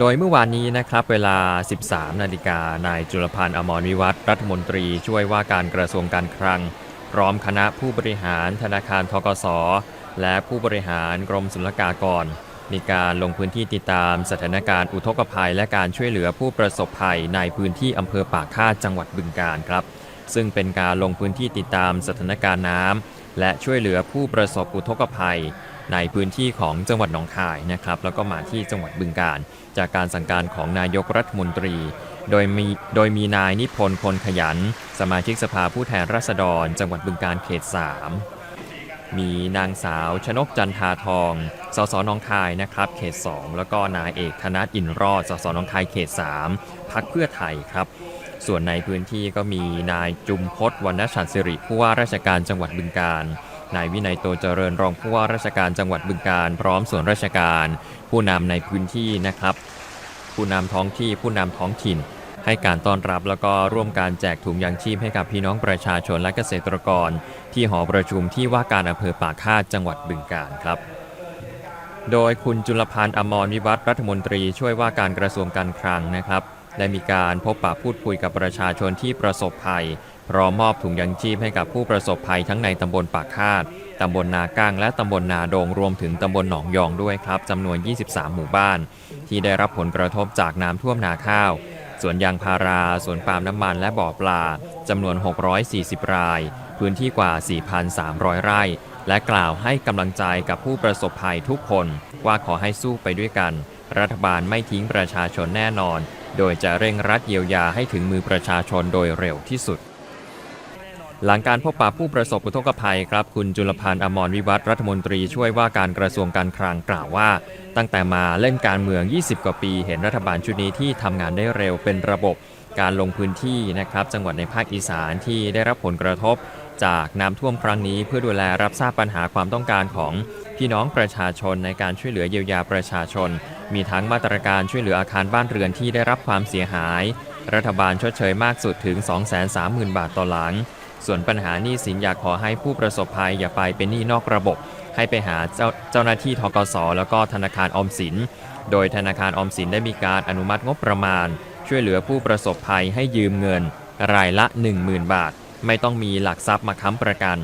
โดยเมื่อวานนี้นะครับเวลา 13 นาฬิกานายจุลพันธ์อมรวิวัฒน์รัฐมนตรีช่วยว่าการกระทรวงการคลัง พร้อมคณะผู้บริหารธนาคารทกส และผู้บริหารกรมศุลกากร มีการลงพื้นที่ติดตามสถานการณ์อุทกภัย และการช่วยเหลือผู้ประสบภัยในพื้นที่อำเภอปากคาดจังหวัดบึงกาฬครับ ซึ่งเป็นการลงพื้นที่ติดตามสถานการณ์น้ำและช่วยเหลือผู้ประสบอุทกภัย ในพื้นที่ของจังหวัดหนองคายนะครับแล้วก็มาที่จังหวัดบึงกาฬจากการสั่งการของนายกรัฐมนตรี โดยมีโดยมีนายนิพนธ์พลขยัน สมาชิกสภาผู้แทนราษฎร จังหวัดบึงกาฬเขต 3 มีนางสาวชนกจันทาทอง สสหนองคายนะครับเขต 2 แล้วก็นายเอกธนัทอินรอดสสหนองคายเขต 3 พักเพื่อไทยครับส่วนในพื้นที่ก็มีนายจุมพศวรรณชันสิริผู้ว่าราชการจังหวัดบึงกาฬ นายวินัยโตเจริญรองผู้ว่าราชการจังหวัดบึงกาฬพร้อมส่วนราชการ ผู้นำในพื้นที่นะครับ ผู้นำท้องที่ผู้นำท้องถิ่น ให้การต้อนรับแล้วก็ร่วมการแจกถุงยางชีพให้กับพี่น้องประชาชนและเกษตรกร ที่หอประชุมที่ว่าการอำเภอปากคาดจังหวัดบึงกาฬครับโดยคุณจุลพันธ์อมรวิวัฒรัฐมนตรีช่วยว่าการกระทรวงการคลังนะครับ ได้มีการพบปะพูดคุยกับประชาชนที่ประสบภัย ร้อมมอบถุงยางชีพให้กับผู้ประสบภัยทั้งในตำบลปากคาด ตำบลนาก้าง และตำบลนาโดง รวมถึงตำบลหนองยองด้วยครับจำนวน 23 หมู่บ้าน ที่ได้รับผลกระทบจากน้ำท่วมนาข้าวสวนยางพารา สวนปาล์มน้ำมันและบ่อปลาจำนวน 640 ราย พื้นที่กว่า 4,300 ไร่ และกล่าวให้กำลังใจกับผู้ประสบภัยทุกคน ว่าขอให้สู้ไปด้วยกัน รัฐบาลไม่ทิ้งประชาชนแน่นอน โดยจะเร่งรัดเยียวยาให้ถึงมือประชาชนโดยเร็วที่สุด หลังการพบปะผู้ประสบอุทกภัยครับ คุณจุลพันธ์อมรวิวัฒรัฐมนตรีช่วยว่าการกระทรวงการคลังกล่าวว่า ตั้งแต่มาเล่นการเมือง 20 กว่าปี เห็นรัฐบาลชุดนี้ที่ทำงานได้เร็วเป็นระบบการลงพื้นที่นะครับ จังหวัดในภาคอีสานที่ได้รับผลกระทบ จากน้ำท่วมครั้งนี้เพื่อดูแลรับทราบปัญหาความต้องการของพี่น้องประชาชนในการช่วยเหลือเยียวยาประชาชน มีทั้งมาตรการช่วยเหลืออาคารบ้านเรือนที่ได้รับความเสียหาย รัฐบาลชดเชยมากสุดถึง 230,000 บาทต่อหลัง ส่วนปัญหาหนี้สินอยากขอให้ผู้ประสบภัยอย่าไปเป็นหนี้นอกระบบ ให้ไปหาเจ้าเจ้าหน้าที่ทกสแล้วก็ธนาคารออมสิน โดยธนาคารออมสินได้มีการอนุมัติงบประมาณ ช่วยเหลือผู้ประสบภัยให้ยืมเงิน รายละ 10,000 บาท ไม่ต้องมีหลักทรัพย์มาค้ำประกัน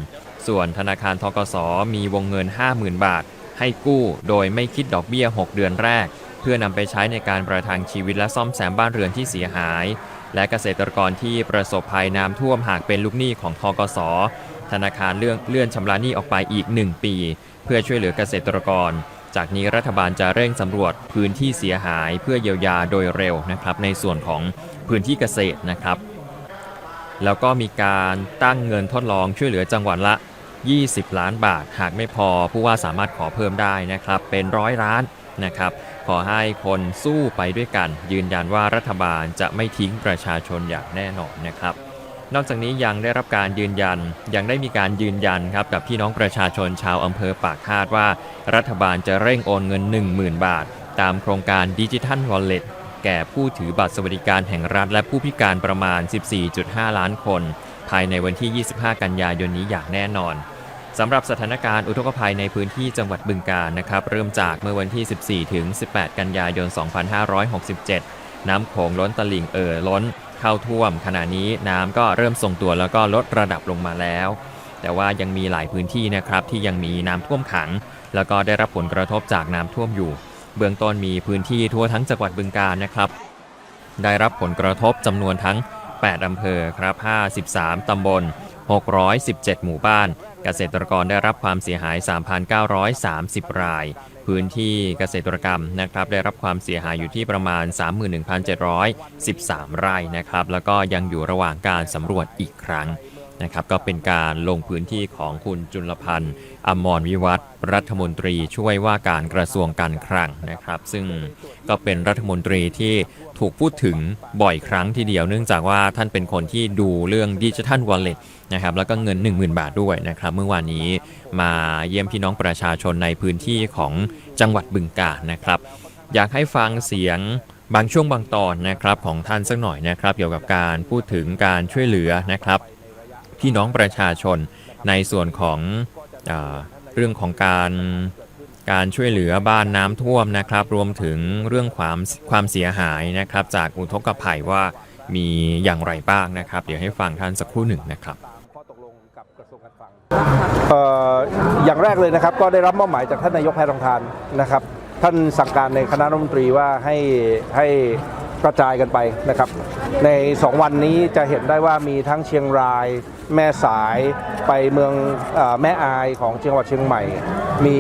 ส่วนธนาคารทกสมีวงเงิน 50,000 บาท ให้กู้โดยไม่คิดดอกเบี้ย 6 เดือนแรก เพื่อนำไปใช้ในการประทังชีวิตและซ่อมแซมบ้านเรือนที่เสียหาย และเกษตรกรที่ประสบภัยน้ำท่วมหากเป็นลูกหนี้ของทกส ธนาคารเลื่อนเลื่อนชำระหนี้ออกไปอีก 1 ปี เพื่อช่วยเหลือเกษตรกร จากนี้รัฐบาลจะเร่งสำรวจพื้นที่เสียหายเพื่อเยียวยาโดยเร็วนะครับ ในส่วนของพื้นที่เกษตรนะครับ แล้วก็มีการตั้งเงินทดลองช่วยเหลือจังหวัดละ 20 ล้านบาท หากไม่พอผู้ว่าสามารถขอเพิ่มได้นะครับ เป็นร้อยล้าน นะครับ ขอให้คนสู้ไปด้วยกัน ยืนยันว่ารัฐบาลจะไม่ทิ้งประชาชนอย่างแน่นอนนะครับนอกจากนี้ยังได้รับการยืนยัน ยังได้มีการยืนยันครับกับพี่น้องประชาชนชาวอำเภอปากคาดว่า รัฐบาลจะเร่งโอนเงิน 10,000 บาท ตามโครงการดิจิทัลวอลเล็ตแก่ผู้ถือบัตรสวัสดิการแห่งรัฐ และผู้พิการประมาณ 14.5 ล้านคน ภายในวันที่ 25 กันยายนนี้อย่างแน่นอน สำหรับสถานการณ์อุทกภัยในพื้นที่จังหวัดบึงกาฬนะครับ เริ่มจากเมื่อวันที่ 14 ถึง 18 กันยายน 2567 น้ำโขงล้นตลิ่งเอ่อล้นเข้าท่วม ขณะนี้น้ำก็เริ่มทรงตัวแล้วก็ลดระดับลงมาแล้ว แต่ว่ายังมีหลายพื้นที่นะครับที่ยังมีน้ำท่วมขัง แล้วก็ได้รับผลกระทบจากน้ำท่วมอยู่ เบื้องต้นมีพื้นที่ทั่วทั้งจังหวัดบึงกาฬนะครับ ได้รับผลกระทบจำนวนทั้ง 8 อำเภอครับ 53 ตำบล 617 หมู่บ้าน เกษตรกรได้รับความเสียหาย 3,930 ราย พื้นที่เกษตรกรรมนะครับได้รับความเสียหายอยู่ที่ประมาณ 31,713 ไร่นะครับแล้วก็ยังอยู่ระหว่างการสำรวจอีกครั้ง นะครับก็เป็นการลงพื้นที่ของคุณจุลพันธ์อมรวิวัฒรัฐมนตรีช่วยว่าการกระทรวงการคลังนะครับ ซึ่งก็เป็นรัฐมนตรีที่ถูกพูดถึงบ่อยครั้งทีเดียว เนื่องจากว่าท่านเป็นคนที่ดูเรื่องดิจิทัลวอลเล็ตนะครับแล้วก็เงิน 10,000 บาทด้วยนะครับ เมื่อวานนี้มาเยี่ยมพี่น้องประชาชนในพื้นที่ของจังหวัดบึงกาฬนะครับ อยากให้ฟังเสียงบางช่วงบางตอนนะครับของท่านสักหน่อยนะครับ เกี่ยวกับการพูดถึงการช่วยเหลือนะครับ พี่น้องประชาชนในส่วนของเอเรื่องของการการช่วยเหลือบ้านน้ำท่วมนะครับ รวมถึงเรื่องความความเสียหายนะครับ จากอุทกภัยว่ามีอย่างไรบ้างนะครับ เดี๋ยวให้ฟังท่านสักครู่หนึ่งนะครับอตกลงกับกระทรวงการคลังเอ่ออย่างแรกเลยนะครับ ก็ได้รับมอบหมายจากท่านนายกแพทองทานนะครับ ท่านสั่งการในคณะรัฐมนตรีว่าให้ให้ กระจายกันไปนะครับ ใน 2 วันนี้จะเห็นได้ว่ามีทั้งเชียงราย แม่สายไปเมืองอแม่อายของจังหวัดเชียงใหม่ มี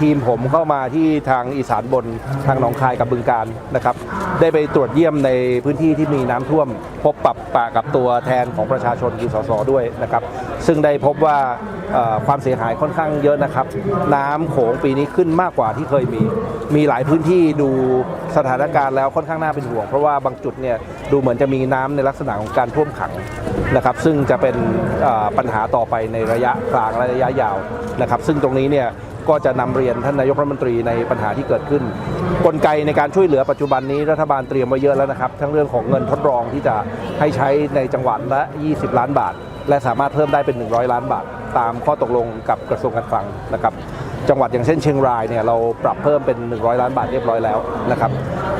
ทีมผมเข้ามาที่ทางอีสานบนทางหนองคายกับบึงการนะครับ ได้ไปตรวจเยี่ยมในพื้นที่ที่มีน้ำท่วม พบปรับปะกับตัวแทนของประชาชนคือสสด้วยนะครับ ซึ่งได้พบว่า ความเสียหายค่อนข้างเยอะนะครับ น้ำโขงปีนี้ขึ้นมากกว่าที่เคยมี มีหลายพื้นที่ดูสถานการณ์แล้วค่อนข้างน่าเป็นห่วง เพราะว่าบางจุดเนี่ยดูเหมือนจะมีน้ำในลักษณะของการท่วมขังนะครับ ซึ่งจะเป็นปัญหาต่อไปในระยะกลางและระยะยาวนะครับ ซึ่งตรงนี้เนี่ยก็จะนำเรียนท่านนายกรัฐมนตรีในปัญหาที่เกิดขึ้น กลไกในการช่วยเหลือปัจจุบันนี้รัฐบาลเตรียมไว้เยอะแล้วนะครับ ทั้งเรื่องของเงินทดลองที่จะให้ใช้ในจังหวัดละ 20 ล้านบาท และสามารถเพิ่มได้เป็น 100 ล้านบาท ตามข้อตกลงกับกระทรวงการคลังนะครับจังหวัดอย่างเช่นเชียงรายเนี่ยเราปรับเพิ่มเป็น 100 ล้านบาทเรียบร้อยแล้วนะครับ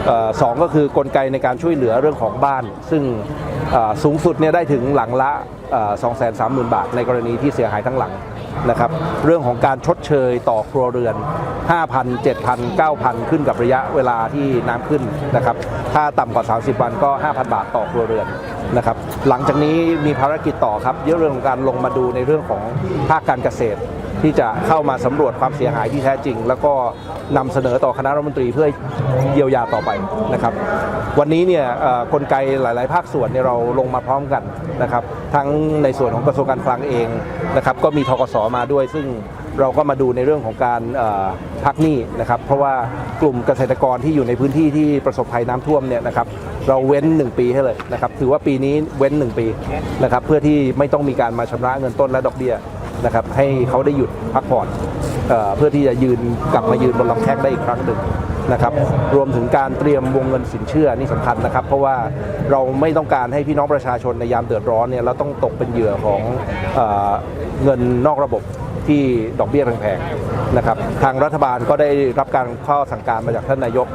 ออสองก็คือกลไกในการช่วยเหลือเรื่องของบ้าน ซึ่งสูงสุดเนี่ยได้ถึงหลังละ 2 3 0 0 0 0 บาท ในกรณีที่เสียหายทั้งหลังนะครับเรื่องของการชดเชยต่อครัวเรือน 5,000 7,000 9,000 ขึ้นกับระยะเวลาที่น้ำขึ้นนะครับถ้าต่ำกว่า 30 วันก็ 5,000 บาทต่อครัวเรือน นะครับหลังจากนี้มีภารกิจต่อครับเยอะเรื่องของการลงมาดูในเรื่องของภาคการเกษตร ที่จะเข้ามาสำรวจความเสียหายที่แท้จริง แล้วก็นำเสนอต่อคณะรัฐมนตรีเพื่อเยียวยาต่อไปนะครับ วันนี้เนี่ยกลไกหลาย ๆ ภาคส่วนเนี่ยเราลงมาพร้อมกันนะครับ ทั้งในส่วนของกระทรวงการคลังเองนะครับ ก็มีทกสมาด้วยซึ่ง เราก็มาดูในเรื่องของการพักหนี้นะครับ เพราะว่ากลุ่มเกษตรกรที่อยู่ในพื้นที่ที่ประสบภัยน้ำท่วมเนี่ยนะครับเราเว้น 1 ปีให้เลยนะครับถือว่าปีนี้เว้น 1 ปีนะครับเพื่อที่ไม่ต้องมีการมาชำระเงินต้นและดอกเบี้ยนะครับให้เขาได้หยุดพักผ่อนเพื่อที่จะยืนกลับมายืนบนลำแข้งได้อีกครั้งหนึ่งนะครับรวมถึงการเตรียมวงเงินสินเชื่อนี่สำคัญนะครับ เพราะว่าเราไม่ต้องการให้พี่น้องประชาชนในยามเดือดร้อนเนี่ยเราต้องตกเป็นเหยื่อของเออเงินนอกระบบ ที่ดอกเบี้ยแพงๆนะครับทางรัฐบาลก็ได้รับการข้อสั่งการมาจากท่านนายก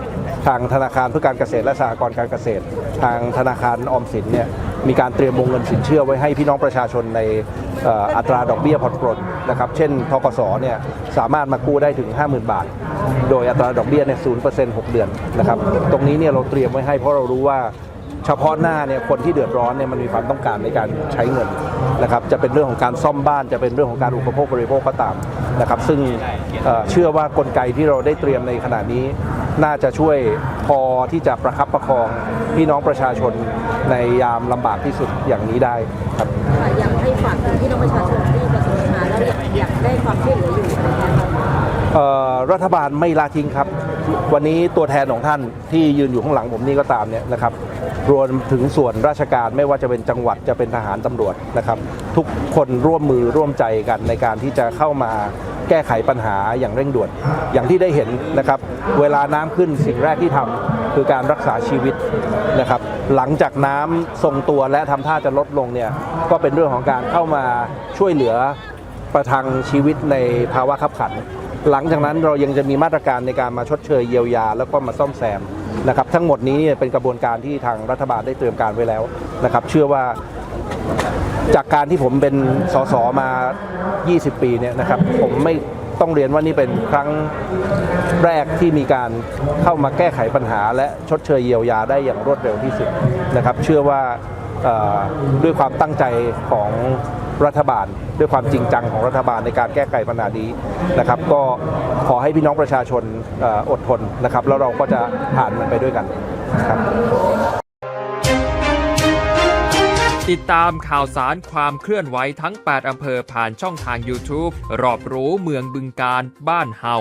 ทางธนาคารเพื่อการเกษตรและสหกรณ์การเกษตร ทางธนาคารออมสินเนี่ยมีการเตรียมวงเงินสินเชื่อไว้ให้พี่น้องประชาชนในอัตราดอกเบี้ยผ่อนปรนนะครับเช่นทกสเนี่ยสามารถมากู้ได้ถึง 50,000 บาท โดยอัตราดอกเบี้ยเนี่ยศูนย์เปอร์เซ็นต์หกเดือนนะครับตรงนี้เนี่ยเราเตรียมไว้ให้เพราะเรารู้ว่า เฉพาะหน้าเนี่ยคนที่เดือดร้อนเนี่ยมันมีความต้องการในการใช้เงินนะครับจะเป็นเรื่องของการซ่อมบ้านจะเป็นเรื่องของการอุปโภคบริโภคก็ตามนะครับซึ่งเอ่อเชื่อว่ากลไกที่เราได้เตรียมในขณะนี้ น่าจะช่วยพอที่จะประคับประคองพี่น้องประชาชนในยามลำบากที่สุดอย่างนี้ได้ครับค่ะอยากให้ฝากถึงพี่น้องประชาชนที่ประสบปัญหาแล้วอยากอยากได้ความช่วยเหลืออยู่อะไรเงี้ยค่ะเอ่อรัฐบาลไม่ละทิ้งครับ วันนี้ตัวแทนของท่านที่ยืนอยู่ข้างหลังผมนี่ก็ตามเนี่ยนะครับรวมถึงส่วนราชการไม่ว่าจะเป็นจังหวัดจะเป็นทหารตำรวจนะครับ ทุกคนร่วมมือร่วมใจกันในการที่จะเข้ามาแก้ไขปัญหาอย่างเร่งด่วน อย่างที่ได้เห็นนะครับ เวลาน้ำขึ้นสิ่งแรกที่ทำคือการรักษาชีวิตนะครับ หลังจากน้ำทรงตัวและทำท่าจะลดลงเนี่ยก็เป็นเรื่องของการเข้ามาช่วยเหลือประทังชีวิตในภาวะขับขัน หลังจากนั้นเรายังจะมีมาตรการในการมาชดเชยเยียวยา แล้วก็มาซ่อมแซมนะครับทั้งหมดนี้เนี่ยเป็นกระบวนการที่ทางรัฐบาลได้เตรียมการไว้แล้วนะครับ เชื่อว่าจากการที่ผมเป็นสสมา 20 ปีเนี่ยนะครับ ผมไม่ต้องเรียนว่านี่เป็นครั้งแรกที่มีการเข้ามาแก้ไขปัญหา และชดเชยเยียวยาได้อย่างรวดเร็วที่สุดนะครับ เชื่อว่าด้วยความตั้งใจของ รัฐบาล ด้วยความจริงจังของรัฐบาลในการแก้ไขปัญหานี้นะครับก็ขอให้พี่น้องประชาชนเอ่ออดทนนะครับแล้วเราก็จะผ่านมันไปด้วยกันครับติดตามข่าวสารความเคลื่อนไหวทั้ง 8 อำเภอผ่านช่องทาง YouTube รอบรู้เมืองบึงการบ้านเฮา